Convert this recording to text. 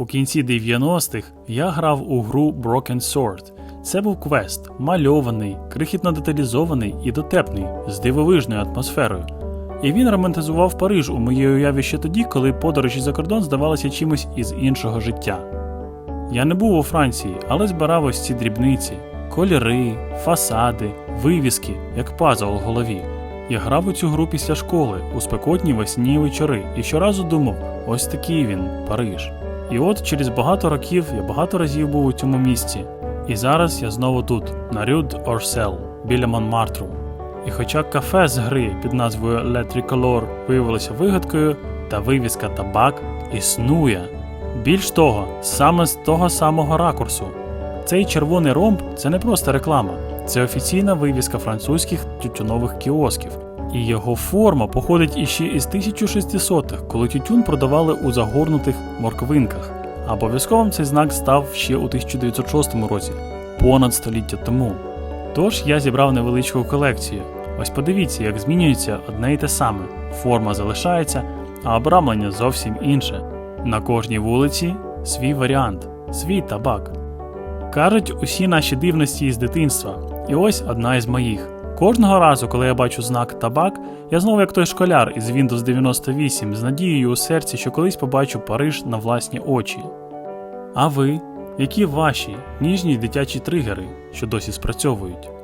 У кінці 90-х я грав у гру Broken Sword. Це був квест, мальований, крихітно деталізований і дотепний, з дивовижною атмосферою. І він романтизував Париж у моїй уяві ще тоді, коли подорожі за кордон здавалися чимось із іншого життя. Я не був у Франції, але збирав ось ці дрібниці, кольори, фасади, вивіски, як пазл у голові. Я грав у цю гру після школи у спекотні весні вечори і щоразу думав: ось такий він, Париж. І от через багато років я багато разів був у цьому місці. І зараз я знову тут, на Рюд Орсел, біля Монмартру. І хоча кафе з гри під назвою Le Tricolore виявилося вигадкою, та вивіска табак існує. Більш того, саме з того самого ракурсу. Цей червоний ромб це не просто реклама, це офіційна вивіска французьких тютюнових кіосків. І його форма походить іще із 1600-х, коли тютюн продавали у загорнутих морквинках. А обов'язковим цей знак став ще у 1906 році, понад століття тому. Тож я зібрав невеличку колекцію. Ось подивіться, як змінюється одне й те саме. Форма залишається, а обрамлення зовсім інше. На кожній вулиці свій варіант, свій табак. Кажуть усі наші дивності із дитинства, і ось одна із моїх. Кожного разу, коли я бачу знак табак, я знову як той школяр із Windows 98 з надією у серці, що колись побачу Париж на власні очі. А ви, які ваші ніжні дитячі тригери, що досі спрацьовують?